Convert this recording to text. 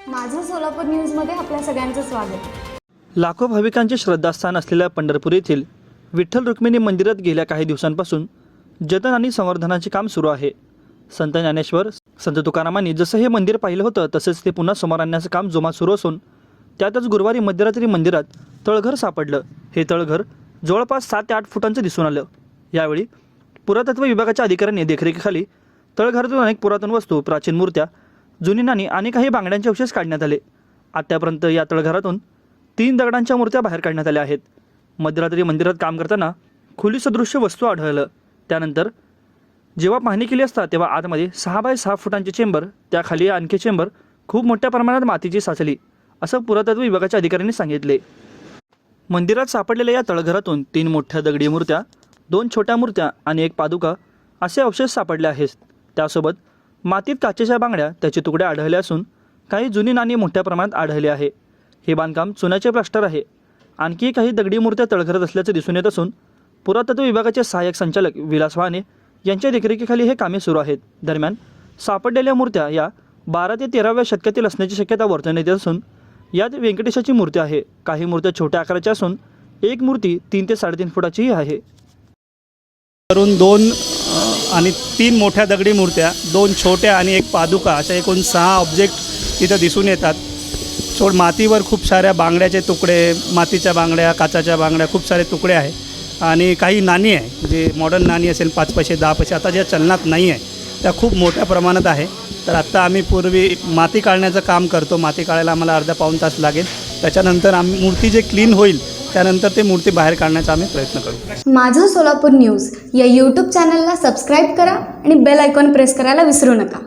सोलापूर न्यूजमध्ये आपल्या सगळ्यांचं स्वागत. लाखो भाविकांचे श्रद्धास्थान असलेल्या पंढरपूर येथील विठ्ठल रुक्मिणी मंदिरात गेल्या काही दिवसांपासून जतन आणि संवर्धनाचे काम सुरू आहे. संत ज्ञानेश्वर संत तुकारामांनी जसं हे मंदिर पाहिलं होतं तसेच ते पुन्हा समोर आणण्याचं काम जोमात सुरू असून त्यातच गुरुवारी मध्यरात्री मंदिरात तळघर सापडलं. हे तळघर जवळपास सात ते आठ फुटांचं दिसून आलं. यावेळी पुरातत्व विभागाच्या अधिकाऱ्यांनी देखरेखीखाली तळघरातून अनेक पुरातन वस्तू प्राचीन मूर्त्या जुनी नाणी आणि काही बांगड्यांचे अवशेष काढण्यात आले. आत्यापर्यंत या तळघरातून तीन दगडांच्या मूर्त्या बाहेर काढण्यात आल्या आहेत. मध्यरात्री मंदिरात काम करताना खुली सदृश्य वस्तू आढळलं. त्यानंतर जेव्हा पाहणी केली असता तेव्हा आतमध्ये सहा बाय सहा फुटांचे चेंबर त्याखाली आणखी चेंबर खूप मोठ्या प्रमाणात मातीची साचली असं पुरातत्व विभागाच्या अधिकाऱ्यांनी सांगितले. मंदिरात सापडलेल्या या तळघरातून तीन मोठ्या दगडी मूर्त्या दोन छोट्या मूर्त्या आणि एक पादुका असे अवशेष सापडले आहेत. त्यासोबत मातीत काचेच्या बांगड्या त्याचे तुकडे आढळले असून काही जुनी नाणी मोठ्या प्रमाणात आढळली आहे. हे बांधकाम चुन्याचे प्लास्टर आहे. आणखी काही दगडी मूर्त्या तळघरत असल्याचे दिसून येत असून पुरातत्व विभागाचे सहाय्यक संचालक विलास वाहने यांच्या देखरेखीखाली हे कामे सुरू आहेत. दरम्यान सापडलेल्या मूर्त्या या बारा ते तेराव्या शतकातील असण्याची शक्यता वर्तवण्यात येत असून यात व्यंकटेशाची मूर्ती आहे. काही मूर्त्या छोट्या आकाराच्या असून एक मूर्ती तीन ते साडेतीन फुटाचीही आहे. करून दोन आणि तीन मोठ्या दगडी मूर्त्या दोन छोट्या आणि एक पादुका अशा एकूण सहा ऑब्जेक्ट तिथं दिसून येतात. छोड मातीवर खूप साऱ्या बांगड्याचे तुकडे मातीच्या बांगड्या काचाच्या बांगड्या खूप सारे तुकडे आहे. आणि काही नाणी आहे जे मॉडर्न नाणी असेल पाच पैसे दहा पैसे आता ज्या चलनात नाही आहे त्या खूप मोठ्या प्रमाणात आहे. तर आत्ता आम्ही पूर्वी माती काढण्याचं काम करतो. माती काढायला आम्हाला अर्धा पाऊण तास लागेल. त्याच्यानंतर आम्ही मूर्ती जे क्लीन होईल त्यानंतर ते मूर्ती बाहेर काढण्याचा आम्ही प्रयत्न करू. माझं सोलापूर न्यूज या यूट्यूब चॅनलला सबस्क्राईब करा आणि बेल आयकॉन प्रेस करायला विसरू नका.